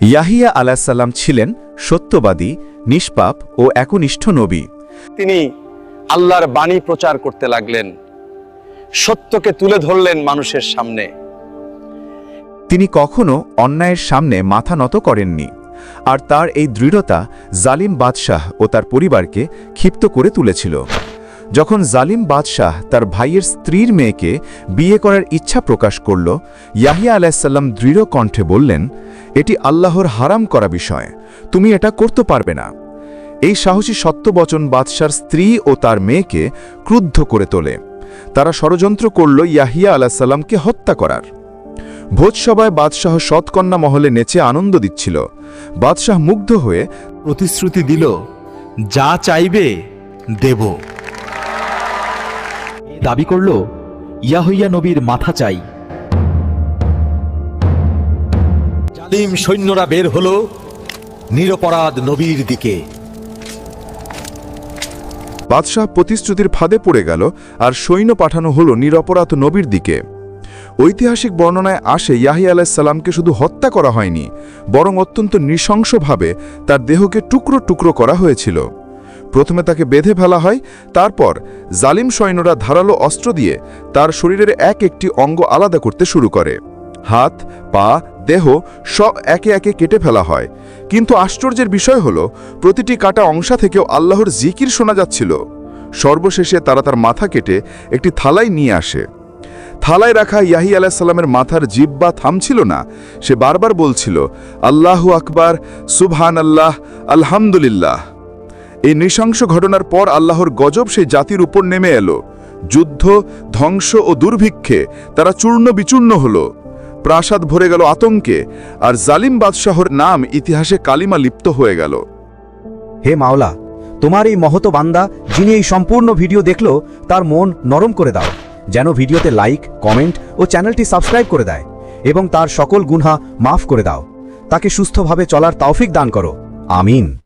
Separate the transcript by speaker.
Speaker 1: ইয়াহিয়া আলাহিসাল্লাম ছিলেন সত্যবাদী নিষ্পাপ ও একনিষ্ঠ নবী।
Speaker 2: তিনি আল্লাহর বাণী প্রচার করতে লাগলেন। সত্যকে তুলে ধরলেন মানুষের সামনে।
Speaker 1: তিনি কখনো অন্যায়ের সামনে মাথা নত করেননি আর তার এই দৃঢ়তা জালিম বাদশাহ ও তার পরিবারকে ক্ষিপ্ত করে তুলেছিল। যখন জালিম বাদশাহ তার ভাইয়ের স্ত্রীর মেয়েকে বিয়ে করার ইচ্ছা প্রকাশ করল, ইয়াহিয়া আলাহিসাল্লাম দৃঢ় কণ্ঠে বললেন, এটি আল্লাহর হারাম করা বিষয়। তুমি এটা করতে পারবে না। এই সাহসী সত্যবচন বাদশার স্ত্রী ও তার মেয়েকে ক্রুদ্ধ করে তোলে। তারা ষড়যন্ত্র করল ইয়াহিয়া আলাহিসাল্লামকে হত্যা করার। ভোজসভায় বাদশাহ সৎকন্যা মহলে নেচে আনন্দ দিচ্ছিল। বাদশাহ মুগ্ধ হয়ে
Speaker 3: প্রতিশ্রুতি দিল, যা চাইবে দেব। দাবি করল ইয়াহইয়া নবীর মাথা চাই। জালিম সৈন্যরা বের হলো নিরপরাধ নবীর দিকে।
Speaker 1: বাদশাহ প্রতিশ্রুতির ফাঁদে পড়ে গেল আর সৈন্য পাঠানো হলো নিরপরাধ নবীর দিকে। ঐতিহাসিক বর্ণনায় আসে ইয়াহি আলাহিসাল্লামকে শুধু হত্যা করা হয়নি বরং অত্যন্ত নৃশংসভাবে তার দেহকে টুকরো টুকরো করা হয়েছিল। প্রথমে তাকে বেঁধে ফেলা হয়, তারপর জালিম সৈন্যরা ধারালো অস্ত্র দিয়ে তার শরীরের এক একটি অঙ্গ আলাদা করতে শুরু করে। হাত, পা, দেহ সব একে একে কেটে ফেলা হয়। কিন্তু আশ্চর্যের বিষয় হল, প্রতিটি কাটা অংশা থেকেও আল্লাহর জিকির শোনা যাচ্ছিল। সর্বশেষে তারা তার মাথা কেটে একটি থালায় নিয়ে আসে। থালায় রাখা ইয়াহি আলাহিসাল্লামের মাথার জিব্বা থামছিল না। সে বারবার বলছিল, আল্লাহু আকবার সুবহান আল্লাহ আলহামদুলিল্লাহ। এই নৃশংস ঘটনার পর আল্লাহর গজব সেই জাতির উপর নেমে এলো। যুদ্ধ, ধ্বংস ও দুর্ভিক্ষে তারা চূর্ণ বিচূর্ণ হল। প্রাসাদ ভরে গেল আতঙ্কে, আর জালিম বাদশাহর নাম ইতিহাসে কালিমা লিপ্ত হয়ে গেল।
Speaker 4: হে মাওলা, তোমার এই মহত বান্দা যিনি এই সম্পূর্ণ ভিডিও দেখল, তার মন নরম করে দাও। যেন ভিডিওতে লাইক, কমেন্ট ও চ্যানেলটি সাবস্ক্রাইব করে দেয় এবং তার সকল গুনহা মাফ করে দাও। তাকে সুস্থভাবে চলার তৌফিক দান করো। আমিন।